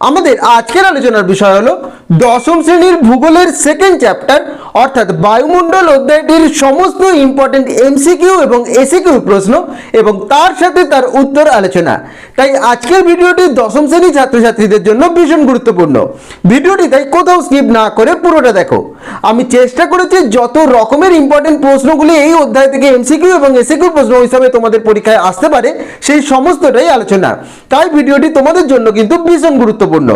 আমাদের আজকের আলোচনার বিষয় হলো দশম শ্রেণির ভূগোলের সেকেন্ড চ্যাপ্টার অর্থাৎ বায়ুমণ্ডল অধ্যায়টির সমস্ত ইম্পর্টেন্ট এমসিকিউ এবং এসিকিউ প্রশ্ন এবং তার সাথে তার উত্তর আলোচনা। তাই আজকের ভিডিওটি দশম শ্রেণি ছাত্রছাত্রীদের জন্য ভীষণ গুরুত্বপূর্ণ। ভিডিওটি তাই কোথাও স্কিপ না করে পুরোটা দেখো। আমি চেষ্টা করেছি যত রকমের ইম্পর্টেন্ট প্রশ্নগুলি এই অধ্যায় থেকে এমসিকিউ এবং এসিকিউ প্রশ্ন হিসাবে তোমাদের পরীক্ষায় আসতে পারে, সেই সমস্তটাই আলোচনা। তাই ভিডিওটি তোমাদের জন্য কিন্তু ভীষণ গুরুত্বপূর্ণ।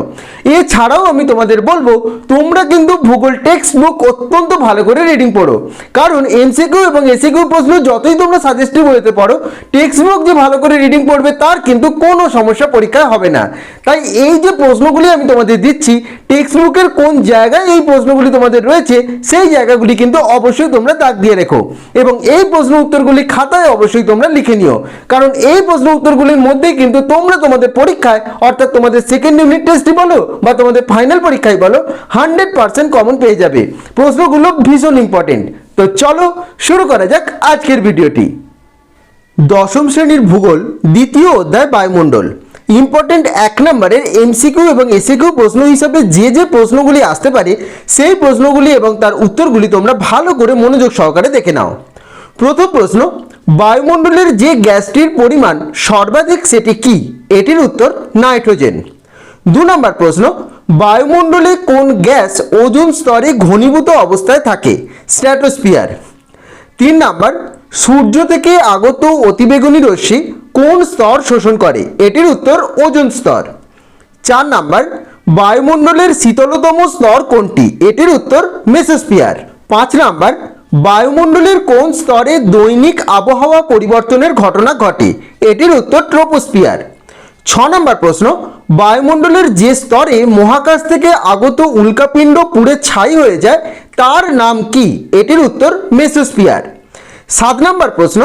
এছাড়াও আমি তোমাদের বলব, তোমরা কিন্তু ভূগোল টেক্সট বুক অত্যন্ত ভালো করে রিডিং পড়ো। কারণ এমসিকিউ এবং এসিকিউ প্রশ্ন যতই তোমরা সাজেস্টিভ হতে পারো টেক্সট বুক যে ভালো করে রিডিং পড়বে তার কিন্তু কোনো সমস্যা পরীক্ষায় হবে না। তাই এই যে প্রশ্নগুলি আমি তোমাদের দিচ্ছি টেক্সট বুকের কোন জায়গায় এই প্রশ্নগুলি তোমাদের রয়েছে, সেই জায়গাগুলি কিন্তু অবশ্যই তোমরা দাগ দিয়ে রেখো। এবং এই প্রশ্ন উত্তরগুলি খাতায় অবশ্যই তোমরা লিখে নিও। কারণ এই প্রশ্ন উত্তরগুলির মধ্যেই কিন্তু তোমরা তোমাদের পরীক্ষায়, অর্থাৎ তোমাদের সেকেন্ড ইউনিট টেস্টই বলো বা তোমাদের ফাইনাল পরীক্ষায় বলো হান্ড্রেড পার্সেন্ট কমন পেয়ে যাবে। প্রশ্নগুলো ভীষণ ইম্পর্টেন্ট তো চলো শুরু করা যাক আজকের ভিডিওটি দশম শ্রেণির ভূগোল, দ্বিতীয় অধ্যায় বায়ুমণ্ডল। ইম্পর্টেন্ট এক নম্বরের এমসিকিউ এবং এসিকিউ প্রশ্ন হিসাবে যে যে প্রশ্নগুলি আসতে পারে, সেই প্রশ্নগুলি এবং তার উত্তরগুলি তোমরা ভালো করে মনোযোগ সহকারে দেখে নাও। প্রথম প্রশ্ন, বায়ুমণ্ডলের যে গ্যাসটির পরিমাণ, সর্বাধিক সেটি কি? এটির উত্তর নাইট্রোজেন। দু নম্বর প্রশ্ন, বায়ুমণ্ডলে কোন গ্যাস ওজোন স্তরে ঘনীভূত অবস্থায় থাকে? স্ট্র্যাটোস্ফিয়ার তিন নাম্বার, সূর্য থেকে আগত অতিবেগুনি রশ্মি কোন স্তর শোষণ করে? এটির উত্তর, ওজোন স্তর। চার নাম্বার, বায়ুমণ্ডলের শীতলতম স্তর কোনটি? এটির উত্তর, মেসোস্ফিয়ার। পাঁচ নাম্বার, বায়ুমণ্ডলের কোন স্তরে দৈনিক আবহাওয়া পরিবর্তনের ঘটনা ঘটে? এটির উত্তর, ট্রোপোস্ফিয়ার। ছ নম্বর প্রশ্ন, বায়ুমণ্ডলের যে স্তরে মহাকাশ থেকে আগত উল্কাপিণ্ড পুড়ে ছাই হয়ে যায়, তার নাম কি? এটির উত্তর, মেসোস্ফিয়ার। সাত নম্বর প্রশ্ন,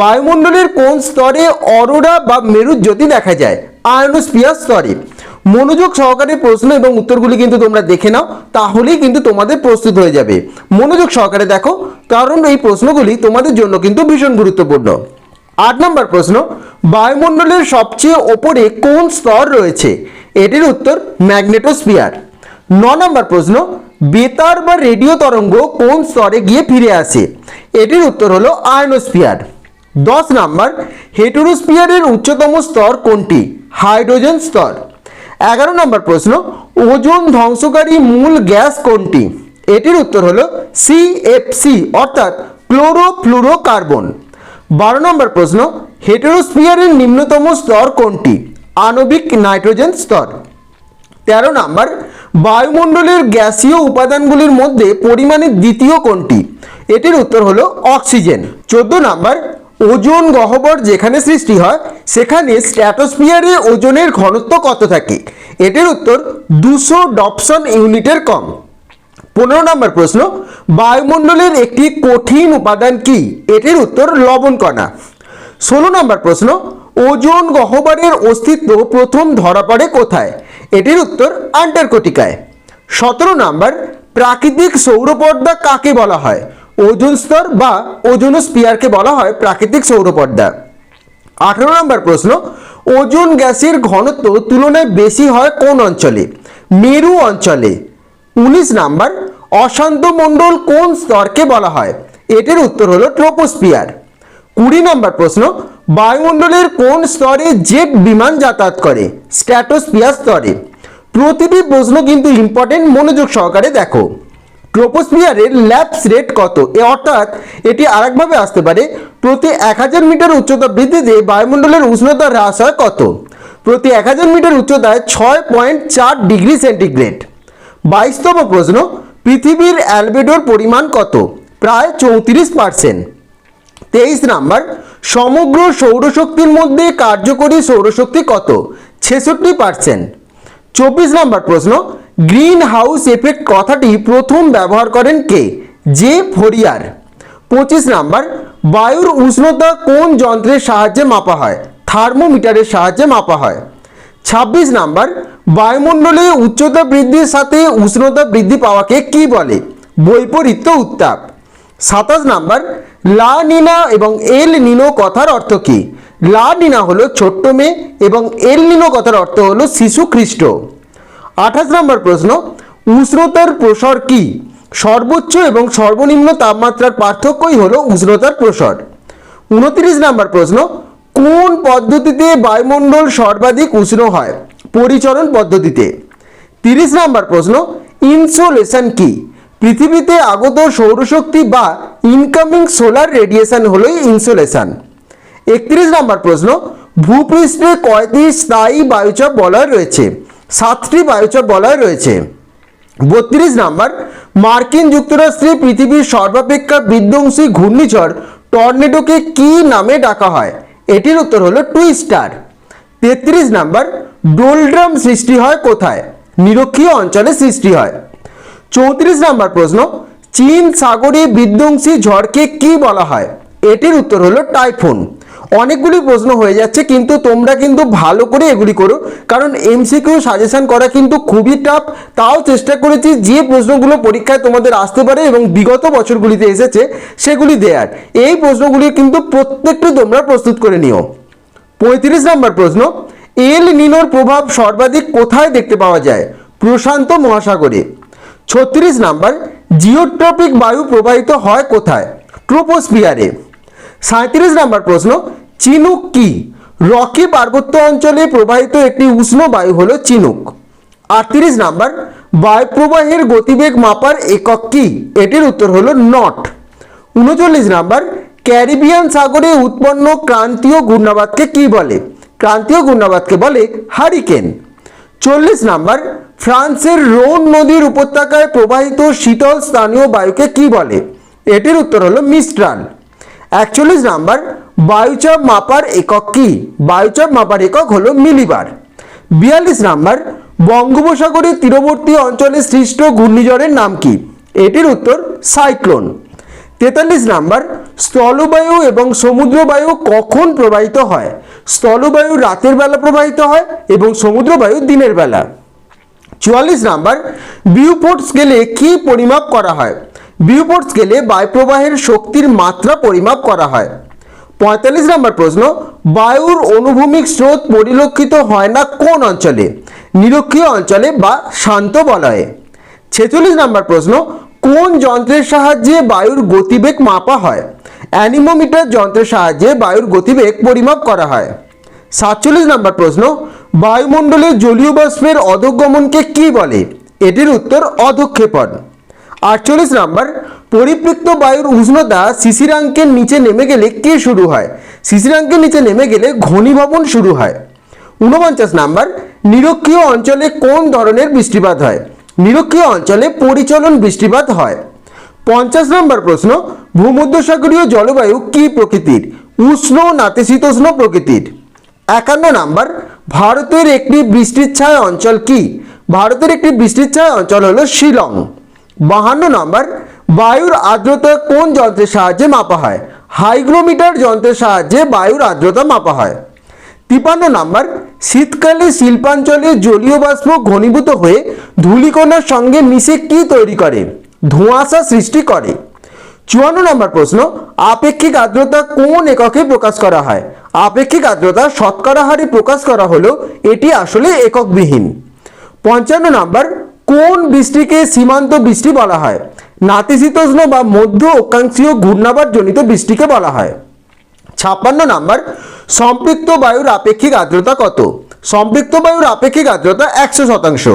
বায়ুমণ্ডলের কোন স্তরে অরোরা বা মেরুজ্যোতি দেখা যায়? আয়নোস্ফিয়ার স্তরে। মনোযোগ সহকারে প্রশ্ন এবং উত্তরগুলি কিন্তু তোমরা দেখে নাও, তাহলেই কিন্তু তোমাদের প্রস্তুত হয়ে যাবে। মনোযোগ সহকারে দেখো, কারণ এই প্রশ্নগুলি তোমাদের জন্য কিন্তু ভীষণ গুরুত্বপূর্ণ। আট নম্বর প্রশ্ন, বায়ুমণ্ডলের সবচেয়ে ওপরে কোন স্তর রয়েছে? এটির উত্তর, ম্যাগনেটোস্ফিয়ার। ন নম্বর প্রশ্ন, বেতার বা রেডিও তরঙ্গ কোন স্তরে গিয়ে ফিরে আসে? এটির উত্তর হলো আয়নোস্ফিয়ার। দশ নাম্বার, হেটেরোস্ফিয়ারের উচ্চতম স্তর কোনটি? হাইড্রোজেন স্তর। এগারো নম্বর প্রশ্ন, ওজোন ধ্বংসকারী মূল গ্যাস কোনটি? এটির উত্তর হলো সিএফসি অর্থাৎ ক্লোরোফ্লুরোকার্বন। বারো নম্বর প্রশ্ন হেটেরোস্ফিয়ারের নিম্নতম স্তর কোনটি? আণবিক নাইট্রোজেন স্তর। তেরো নম্বর, বায়ুমণ্ডলের গ্যাসীয় উপাদানগুলির মধ্যে পরিমাণে দ্বিতীয় কোনটি? এটির উত্তর হলো অক্সিজেন। চোদ্দ নম্বর, ওজন গহ্বর যেখানে সৃষ্টি হয়, সেখানে স্ট্র্যাটোস্ফিয়ারে ওজনের ঘনত্ব কত থাকে? এটির উত্তর, দুশো ডপসন ইউনিটের কম। পনেরো নম্বর প্রশ্ন বায়ুমণ্ডলের একটি কঠিন উপাদান কি? এটির উত্তর লবণ কণা। ষোলো নম্বর প্রশ্ন, ওজোন গহ্বরের অস্তিত্ব প্রথম ধরা পড়ে কোথায়? এটির উত্তর আন্টার্কটিকায়। সতেরো নাম্বার, প্রাকৃতিক সৌরপর্দা কাকে বলা হয়? ওজোন স্তর বা ওজোনোস্পিয়ারকে বলা হয় প্রাকৃতিক সৌরপর্দা। আঠারো নম্বর প্রশ্ন, ওজোন গ্যাসের ঘনত্ব তুলনায় বেশি হয় কোন অঞ্চলে? মেরু অঞ্চলে। উনিশ নাম্বার অশান্ত মণ্ডল কোন স্তরকে বলা হয়? এটির উত্তর হলো ট্রোপোস্পিয়ার কুড়ি নম্বর প্রশ্ন, বায়ুমণ্ডলের কোন স্তরে জেট বিমান যাতায়াত করে? স্ট্র্যাটোস্পিয়ার স্তরে। প্রতিটি প্রশ্ন কিন্তু ইম্পর্টেন্ট মনোযোগ সহকারে দেখো। ট্রোপোস্ফিয়ারের ল্যাপস রেট কত? এ অর্থাৎ এটি আরেকভাবে আসতে পারে, প্রতি এক হাজার মিটার উচ্চতা বৃদ্ধিতে বায়ুমণ্ডলের উষ্ণতা হ্রাস হয় কত? প্রতি এক হাজার মিটার উচ্চতায় ছয় পয়েন্ট চার ডিগ্রি সেন্টিগ্রেড। বাইশতম প্রশ্ন পৃথিবীর অ্যালবেডোর পরিমাণ কত? প্রায় চৌত্রিশ পার্সেন্ট তেইশ নাম্বার, সমগ্র সৌরশক্তির মধ্যে কার্যকরী সৌরশক্তি কত? ছেষট্টি পার্সেন্ট চব্বিশ নাম্বার প্রশ্ন গ্রিন হাউস এফেক্ট কথাটি প্রথম ব্যবহার করেন কে? J Fourier. পঁচিশ নাম্বার, বায়ুর উষ্ণতা কোন যন্ত্রের সাহায্যে মাপা হয়? থার্মোমিটারের সাহায্যে মাপা হয়। ছাব্বিশ নাম্বার, বায়ুমণ্ডলে উচ্চতা বৃদ্ধির সাথে উষ্ণতা বৃদ্ধি পাওয়াকে কি বলে? বৈপরীত্য উত্তাপ। সাতাশ নাম্বার, লা নিনা এবং এল নিনো কথার অর্থ কী? লা নিনা হলো ছোট্ট মেয়ে এবং এল নিনো কথার অর্থ হলো শিশু খ্রিস্ট আঠাশ নম্বর প্রশ্ন, উষ্ণতার প্রসার কি? সর্বোচ্চ এবং সর্বনিম্ন তাপমাত্রার পার্থক্যই হলো উষ্ণতার প্রসার। উনত্রিশ নম্বর প্রশ্ন কোন পদ্ধতিতে বায়ুমণ্ডল সর্বাধিক উষ্ণ হয়? পরিচরণ পদ্ধতিতে। তিরিশ নম্বর প্রশ্ন ইনসোলেশন কি? পৃথিবীতে আগত সৌরশক্তি বা ইনকামিং সোলার রেডিয়েশন হলোই ইনসোলেশন একত্রিশ নম্বর প্রশ্ন, ভূপৃষ্ঠে কয়টি স্থায়ী বায়ুচাপ বলয় রয়েছে? সাতটি বায়ুচাপ বলয় রয়েছে। বত্রিশ নাম্বার, মার্কিন যুক্তরাষ্ট্রে পৃথিবীর সর্বাপেক্ষা বিধ্বংসী ঘূর্ণিঝড় টর্নেডোকে কি নামে ডাকা হয়? এটির উত্তর হলো টু স্টার তেত্রিশ নাম্বার ডোলড্রাম সৃষ্টি হয় কোথায়? নিরক্ষীয় অঞ্চলে সৃষ্টি হয়। চৌত্রিশ নাম্বার প্রশ্ন, চীন সাগরে বিধ্বংসী ঝড়কে কি বলা হয়? এটির উত্তর হলো টাইফুন। অনেকগুলি প্রশ্ন হয়ে যাচ্ছে, কিন্তু তোমরা কিন্তু ভালো করে এগুলি করো। কারণ এমসিকিউ সাজেশন করা কিন্তু খুবই টাফ তাও চেষ্টা করেছি যে প্রশ্নগুলো পরীক্ষায় তোমাদের আসতে পারে এবং বিগত বছরগুলিতে এসেছে, সেগুলি দেয়ার। এই প্রশ্নগুলি কিন্তু প্রত্যেকটি তোমরা প্রস্তুত করে নিও। পঁয়ত্রিশ নম্বর প্রশ্ন, এল নিনোর প্রভাব সর্বাধিক কোথায় দেখতে পাওয়া যায়? প্রশান্ত মহাসাগরে। ছত্রিশ নাম্বার, জিওট্রপিক বায়ু প্রবাহিত হয় কোথায়? ট্রোপোস্ফিয়ারে। সাঁত্রিশ নাম্বার প্রশ্ন, চিনুক কি? রকি পার্বত্য অঞ্চলে প্রবাহিত একটি উষ্ণ বায়ু হলো চিনুক। আটত্রিশ নাম্বার বায়ু প্রবাহের গতিবেগ মাপার একক কি? এটির উত্তর হলো নট। উনচল্লিশ নাম্বার, ক্যারিবিয়ান সাগরে উৎপন্ন ক্রান্তীয় ঘূর্ণাবাতকে কি বলে? ক্রান্তীয় ঘূর্ণাবাতকে বলে হারিকেন। চল্লিশ নাম্বার, ফ্রান্সের রোন নদীর উপত্যকায় প্রবাহিত শীতল স্থানীয় বায়ুকে কি বলে? এটির উত্তর হলো মিস্ট্রাল একচল্লিশ নাম্বার বায়ুচাপ মাপার একক কি? বায়ুচাপ মাপার একক হলো মিলিবার। বিয়াল্লিশ নাম্বার, বঙ্গোপসাগরের তীরবর্তী অঞ্চলে সৃষ্ট ঘূর্ণিঝড়ের নাম কি? এটির উত্তর, সাইক্লোন। তেতাল্লিশ নাম্বার, স্থলবায়ু এবং সমুদ্রবায়ু কখন প্রবাহিত হয়? স্থলবায়ু রাতের বেলা প্রবাহিত হয় এবং সমুদ্রবায়ু দিনের বেলা। চুয়াল্লিশ নাম্বার, বিউপোর্ট স্কেলে কি পরিমাপ করা হয়? বিউপোর্ট স্কেলে বায়ুপ্রবাহের শক্তির মাত্রা পরিমাপ করা হয়। পঁয়তাল্লিশ নম্বর প্রশ্ন, বায়ুর অনুভূমিক স্রোত পরিলক্ষিত হয় না কোন অঞ্চলে? নিরক্ষীয় অঞ্চলে বা শান্ত বলয়ে। ছেচল্লিশ নম্বর প্রশ্ন, কোন যন্ত্রের সাহায্যে বায়ুর গতিবেগ মাপা হয়? অ্যানিমোমিটার যন্ত্রের সাহায্যে বায়ুর গতিবেগ পরিমাপ করা হয়। সাতচল্লিশ নম্বর প্রশ্ন বায়ুমণ্ডলে জলীয় বাষ্পের অধোগমনকে কি বলে? এটির উত্তর অধক্ষেপণ। আটচল্লিশ নাম্বার, পরিপৃক্ত বায়ুর উষ্ণতা শিশিরাঙ্কের নিচে নেমে গেলে কে শুরু হয়? শিশিরাঙ্কের নিচে নেমে গেলে ঘনীভবন শুরু হয়। ঊনপঞ্চাশ নাম্বার, নিরক্ষীয় অঞ্চলে কোন ধরনের বৃষ্টিপাত হয়? নিরক্ষীয় অঞ্চলে পরিচলন বৃষ্টিপাত হয়। পঞ্চাশ নম্বর প্রশ্ন, ভূমধ্যসাগরীয় জলবায়ু কি প্রকৃতির? উষ্ণ নাতিশীতোষ্ণ প্রকৃতির? একান্ন নাম্বার, ভারতের একটি বৃষ্টির ছায়া অঞ্চল কি? ভারতের একটি বৃষ্টির ছায়া অঞ্চল হলো শিলং। বাহান্ন নম্বর, বায়ুর আর্দ্রতা কোন যন্ত্রের সাহায্যে মাপা হয়? হাইগ্রোমিটার যন্ত্রের সাহায্যে বায়ুর আর্দ্রতা মাপা হয়। তিপান্ন নাম্বার, শীতকালে শিল্পাঞ্চলে জলীয় বাষ্প ঘনীভূত হয়ে ধূলিকণার সঙ্গে মিশে কি তৈরি করে? ধোঁয়াশা সৃষ্টি করে। চুয়ান্ন নম্বর প্রশ্ন, আপেক্ষিক আর্দ্রতা কোন এককে প্রকাশ করা হয়? আপেক্ষিক আর্দ্রতা শতকরা হারে প্রকাশ করা হলো এটি আসলে এককবিহীন। পঞ্চান্ন নাম্বার কোন বৃষ্টিকে সীমান্ত বৃষ্টি বলা হয়? নাতিশীতোষ্ণ বা মধ্য অক্ষাংশীয় ঘূর্ণাবার জনিত বৃষ্টিকে বলা হয়। ছাপ্পান্ন নাম্বার, সম্পৃক্ত বায়ুর আপেক্ষিক আর্দ্রতা কত? সম্পৃক্ত বায়ুর আপেক্ষিক আর্দ্রতা একশো শতাংশ।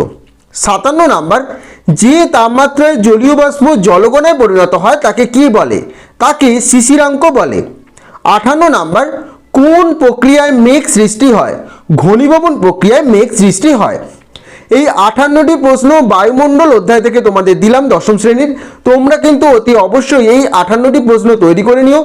সাতান্ন নাম্বার, যে তাপমাত্রায় জলীয় বাষ্প জলগণায় পরিণত হয় তাকে কি বলে? তাকে শিশিরাঙ্ক বলে। আঠান্ন নাম্বার, কোন প্রক্রিয়ায় মেঘ সৃষ্টি হয়? ঘনীভবন প্রক্রিয়ায় মেঘ সৃষ্টি হয়। এই আঠান্নটি প্রশ্ন বায়ুমণ্ডল অধ্যায় থেকে তোমাদের দিলাম দশম শ্রেণির। তোমরা কিন্তু অতি অবশ্যই এই আঠান্নটি প্রশ্ন তৈরি করে নিও।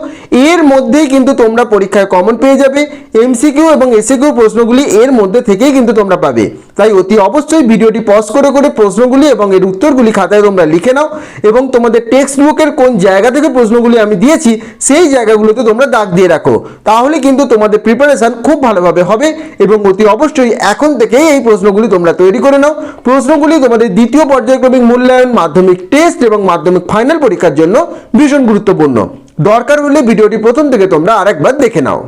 এর মধ্যেই কিন্তু তোমরা পরীক্ষায় কমন পেয়ে যাবে। এমসিকিউ এবং এসিকিউ প্রশ্নগুলি এর মধ্যে থেকেই কিন্তু তোমরা পাবে। তাই অতি অবশ্যই ভিডিওটি পজ করে করে প্রশ্নগুলি এবং এর উত্তরগুলি খাতায় তোমরা লিখে নাও এবং তোমাদের টেক্সট বুকের কোন জায়গা থেকে প্রশ্নগুলি আমি দিয়েছি, সেই জায়গাগুলোতে তোমরা দাগ দিয়ে রাখো। তাহলে কিন্তু তোমাদের প্রিপারেশন খুব ভালোভাবে হবে এবং অতি অবশ্যই এখন থেকেই এই প্রশ্নগুলি তোমরা তৈরি করে নাও। প্রশ্নগুলি তোমাদের দ্বিতীয় পর্যায়ক্রমিক মূল্যায়ন, মাধ্যমিক টেস্ট এবং মাধ্যমিক ফাইনাল পরীক্ষার জন্য ভীষণ গুরুত্বপূর্ণ। দরকার হলে ভিডিওটি প্রথম থেকে তোমরা আরেকবার দেখে নাও।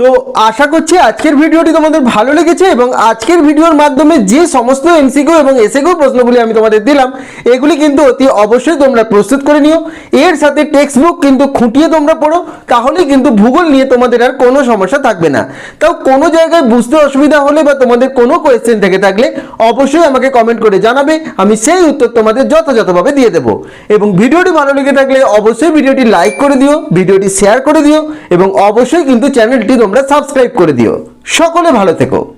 তো আশা করছি আজকের ভিডিওটি তোমাদের ভালো লেগেছে এবং আজকের ভিডিওর মাধ্যমে যে সমস্ত এমসিকিউ এবং এসএকিউ প্রশ্নগুলি আমি তোমাদের দিলাম, এগুলি কিন্তু অতি অবশ্যই তোমরা প্রস্তুত করে নিও। এর সাথে টেক্সট বুক কিন্তু খুঁটিয়ে তোমরা পড়ো, তাহলেই কিন্তু ভূগোল নিয়ে তোমাদের আর কোনো সমস্যা থাকবে না। তাও কোনো জায়গায় বুঝতে অসুবিধা হলে বা তোমাদের কোনো কোয়েশ্চেন থেকে থাকলে অবশ্যই আমাকে কমেন্ট করে জানাবে, আমি সেই উত্তর তোমাদের যথাযথভাবে দিয়ে দেবো। এবং ভিডিওটি ভালো লেগে থাকলে অবশ্যই ভিডিওটি লাইক করে দিও, ভিডিওটি শেয়ার করে দিও, এবং অবশ্যই কিন্তু চ্যানেলটি তোমরা সাবস্ক্রাইব করে দিও। সকলে ভালো থেকো।